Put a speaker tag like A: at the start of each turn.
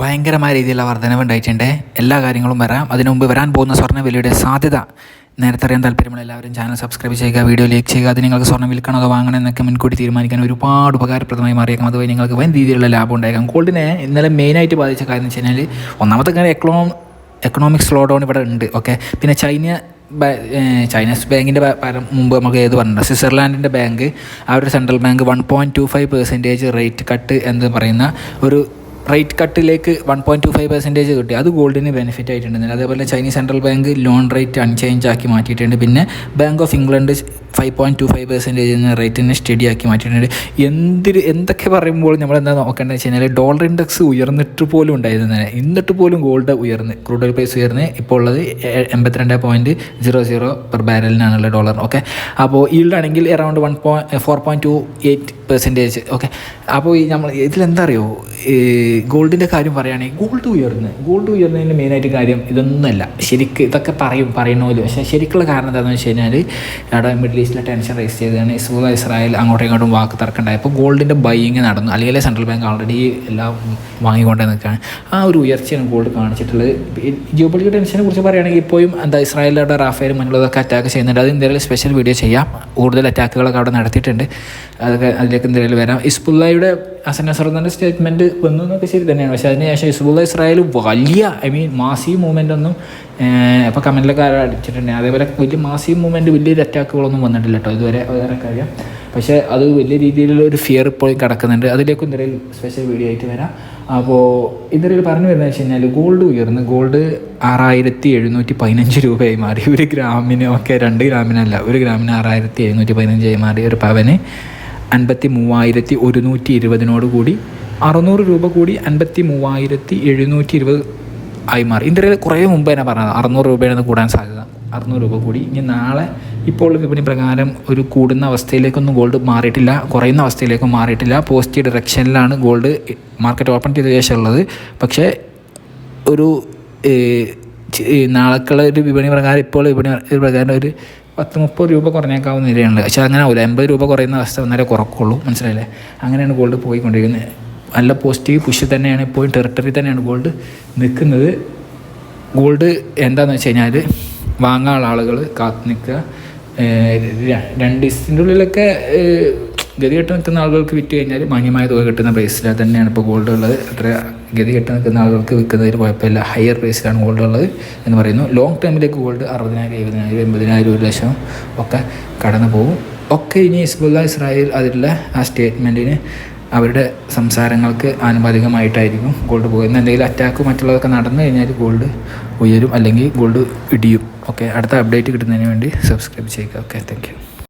A: ഭയങ്കരമായ രീതിയിലുള്ള വർധനവ് ഉണ്ടായിട്ടുണ്ട്. എല്ലാ കാര്യങ്ങളും വരാം. അതിനു മുമ്പ് വരാൻ പോകുന്ന സ്വർണവിലയുടെ സാധ്യത നേരത്തെ അറിയാൻ താല്പര്യമുള്ള എല്ലാവരും ചാനൽ സബ്സ്ക്രൈബ് ചെയ്യുക വീഡിയോ ലൈക്ക് ചെയ്യുക. അത് നിങ്ങൾക്ക് സ്വർണം വിൽക്കണോ വാങ്ങണം എന്നൊക്കെ മുൻകൂട്ടി തീരുമാനിക്കാൻ ഒരുപാട് ഉപകാരപ്രദമായി മാറിയേക്കാം. അതുവഴി നിങ്ങൾക്ക് വൻ രീതിയിലുള്ള ലാഭം ഉണ്ടായേക്കാം. ഗോൾഡിനെ ഇന്നലെ മെയിനായിട്ട് ബാധിച്ച കാര്യം എന്ന് വെച്ച് കഴിഞ്ഞാൽ ഒന്നാമത്തെ കാര്യം എക്കണോ എക്കണോമിക് സ്ലോ ഡൗൺ ഇവിടെ ഉണ്ട്. ഓക്കെ പിന്നെ ചൈന ചൈനീസ് ബാങ്കിന്റെ മുമ്പ് നമുക്ക് ഏത് പറഞ്ഞിട്ടുണ്ട്? സ്വിറ്റ്സർലാൻഡിന്റെ ബാങ്ക് അവരുടെ central bank one point two five percentage rate cut എന്ന് പറയുന്ന ഒരു rate കട്ടിലേക്ക് one point two five percentage കിട്ടി. അത് ഗോൾഡിന് ബെനിഫിറ്റ് ആയിട്ടുണ്ട്. അതേപോലെ Chinese central bank loan rate unchanged ആക്കി മാറ്റിയിട്ടുണ്ട്. പിന്നെ bank of England five point two five percentage എന്ന റേറ്റിനെ സ്റ്റഡി ആക്കി മാറ്റിയിട്ടുണ്ട്. എന്തിന് എന്തൊക്കെ പറയുമ്പോൾ നമ്മൾ എന്താ നോക്കേണ്ടത് വെച്ച് കഴിഞ്ഞാൽ ഡോളർ ഇൻഡെക്സ് ഉയർന്നിട്ട് പോലും ഉണ്ടായിരുന്നു എന്നിട്ട് പോലും ഗോൾഡ് ഉയർന്ന് ക്രൂഡ് ഓയിൽ പ്രൈസ് ഉയർന്ന്. ഇപ്പോൾ ഉള്ളത് എൺപത്തിരണ്ട് പോയിന്റ് സീറോ സീറോ പെർ ബാരലിനാണുള്ള ഡോളർ ഓക്കെ അപ്പോൾ ഈൽഡാണെങ്കിൽ around one point four point two eight percentage okay അപ്പോൾ ഈ നമ്മൾ ഇതിലെന്താ അറിയോ? ഗോൾഡിന്റെ കാര്യം പറയുകയാണെങ്കിൽ ഗോൾഡ് ഉയർന്ന് ഗോൾഡ് ഉയർന്നതിന്റെ മെയിനായിട്ട് കാര്യം ഇതൊന്നുമല്ല. ശരിക്ക് ഇതൊക്കെ പറയും പറയുന്ന പോലും പക്ഷേ ശരിക്കുള്ള കാരണം എന്താണെന്ന് വെച്ച് കഴിഞ്ഞാൽ അവിടെ മിഡിൽ ഈസ്റ്റിലെ ടെൻഷൻ റേസ് ചെയ്തതാണ്. ഇസ്രോ ഇസ്രായേൽ അങ്ങോട്ടും ഇങ്ങോട്ടും വാക്ക് തർക്കമുണ്ടായപ്പോൾ ഗോൾഡിന്റെ ബൈയിങ് നടന്നു. അല്ലെങ്കിൽ സെൻട്രൽ ബാങ്ക് ഓൾറെഡി എല്ലാം വാങ്ങിക്കൊണ്ടേ നിൽക്കുകയാണ്. ആ ഒരു ഉയർച്ചയാണ് ഗോൾഡ് കാണിച്ചിട്ടുള്ളത്. ജിയോ ടെൻഷനെ കുറിച്ച് പറയുകയാണെങ്കിൽ ഇപ്പോഴും എന്താ ഇസ്രായേലിലവിടെ റാഫേലും മറ്റുള്ളതൊക്കെ അറ്റാക്ക് ചെയ്യുന്നുണ്ട്. അത് ഇന്ത്യയിൽ സ്പെഷ്യൽ വീഡിയോ ചെയ്യാം. കൂടുതൽ അറ്റാക്കുകളൊക്കെ അവിടെ നടത്തിയിട്ടുണ്ട്. അതൊക്കെ അതിലേക്ക് എന്തെങ്കിലും വരാം. ഇസ്ബുള്ളയുടെ അസൻ സ്റ്റേറ്റ്മെന്റ് വന്നു എന്നൊക്കെ ശരി തന്നെയാണ്. പക്ഷേ അതിനുശേഷം ഹിസ്ബുള്ള ഇസ്രായേൽ വലിയ ഐ മീൻ മാസി മൂവ്മെന്റ് ഒന്നും ഇപ്പോൾ കമന്റിലൊക്കെ അടിച്ചിട്ടുണ്ട്. അതേപോലെ വലിയ മാസി മൂവ്മെന്റ് വലിയൊരു അറ്റാക്കുകളൊന്നും വന്നിട്ടില്ല കേട്ടോ ഇതുവരെ വേറെ കാര്യം. പക്ഷേ അത് വലിയ രീതിയിലുള്ള ഒരു ഫിയർ ഇപ്പോൾ കിടക്കുന്നുണ്ട്. അതിലേക്ക് ഇന്ത്യയിൽ സ്പെഷ്യൽ വീഡിയോ ആയിട്ട് വരാം. അപ്പോൾ ഇന്ത്യയിൽ പറഞ്ഞു വരുന്നത് വെച്ച് കഴിഞ്ഞാൽ ഗോൾഡ് ഉയർന്ന് ഗോൾഡ് ആറായിരത്തി എഴുന്നൂറ്റി പതിനഞ്ച് രൂപയായി മാറി. ഒരു ഗ്രാമിന് ഒക്കെ രണ്ട് ഗ്രാമിനല്ല. ഒരു ഗ്രാമിന് ആറായിരത്തി എഴുന്നൂറ്റി പതിനഞ്ചായി മാറി ഒരു പവന് അൻപത്തി മൂവായിരത്തി ഒരുന്നൂറ്റി ഇരുപതിനോട് കൂടി അറുന്നൂറ് രൂപ കൂടി അൻപത്തി മൂവായിരത്തി എഴുന്നൂറ്റി ഇരുപത് ആയി മാറി. ഇന്ത്യയിൽ കുറേ മുമ്പ് തന്നെ പറഞ്ഞത് അറുന്നൂറ് രൂപയാണ് കൂടാൻ സാധ്യത. അറുന്നൂറ് രൂപ കൂടി. ഇനി നാളെ ഇപ്പോൾ വിപണി പ്രകാരം ഒരു കൂടുന്ന അവസ്ഥയിലേക്കൊന്നും ഗോൾഡ് മാറിയിട്ടില്ല കുറയുന്ന അവസ്ഥയിലേക്കും മാറിയിട്ടില്ല. പോസിറ്റീവ് ഡയറക്ഷനിലാണ് ഗോൾഡ് മാർക്കറ്റ് ഓപ്പൺ ചെയ്ത ശേഷം ഉള്ളത്. പക്ഷേ ഒരു നാളെക്കുള്ള ഒരു വിപണി പ്രകാരം ഇപ്പോൾ വിപണി പ്രകാരം ഒരു പത്ത് മുപ്പത് രൂപ കുറഞ്ഞേക്കാവുന്ന നിലയുണ്ട്. പക്ഷേ അങ്ങനെ ആവില്ല എൺപത് രൂപ കുറയുന്ന അവസ്ഥ വന്നാലേ കുറക്കുള്ളൂ. മനസ്സിലായില്ലേ? അങ്ങനെയാണ് ഗോൾഡ് പോയിക്കൊണ്ടിരിക്കുന്നത്. നല്ല പോസിറ്റീവ് പുഷ് തന്നെയാണ് ഇപ്പോഴും ടെറിട്ടറി തന്നെയാണ് ഗോൾഡ് നിൽക്കുന്നത്. ഗോൾഡ് എന്താണെന്ന് വെച്ച് കഴിഞ്ഞാൽ വാങ്ങാനുള്ള ആളുകൾ കാത്തു നിൽക്കുക. രണ്ട് ദിവസത്തിന്റെ ഉള്ളിലൊക്കെ ഗതി കെട്ട് നിൽക്കുന്ന ആളുകൾക്ക് വിറ്റ് കഴിഞ്ഞാൽ മാന്യമായ തുക കിട്ടുന്ന പ്രൈസിൽ തന്നെയാണ് ഇപ്പോൾ ഗോൾഡ് ഉള്ളത്. അത്ര ഗതികെട്ട് നിൽക്കുന്ന ആളുകൾക്ക് വിൽക്കുന്നതിൽ കുഴപ്പമില്ല. ഹയർ പ്രൈസിലാണ് ഗോൾഡ് ഉള്ളത് എന്ന് പറയുന്നു. ലോങ് ടൈമിലേക്ക് ഗോൾഡ് അറുപതിനായിരം എഴുപതിനായിരം എൺപതിനായിരം ഒരു ലക്ഷം ഒക്കെ കടന്നു പോകും. ഒക്കെ ഇനി ഇസ്ബുല്ല ഇസ്രായേൽ അതിലുള്ള ആ സ്റ്റേറ്റ്മെന്റിന് അവരുടെ സംസാരങ്ങൾക്ക് ആനുപാതികമായിട്ടായിരിക്കും ഗോൾഡ് പോകുന്നത് എന്തെങ്കിലും അറ്റാക്ക് മറ്റുള്ളതൊക്കെ നടന്നു കഴിഞ്ഞാൽ ഗോൾഡ് ഉയരും അല്ലെങ്കിൽ ഗോൾഡ് ഇടിയും. ഓക്കെ അടുത്ത അപ്ഡേറ്റ് കിട്ടുന്നതിന് വേണ്ടി സബ്സ്ക്രൈബ് ചെയ്യുക. Okay thank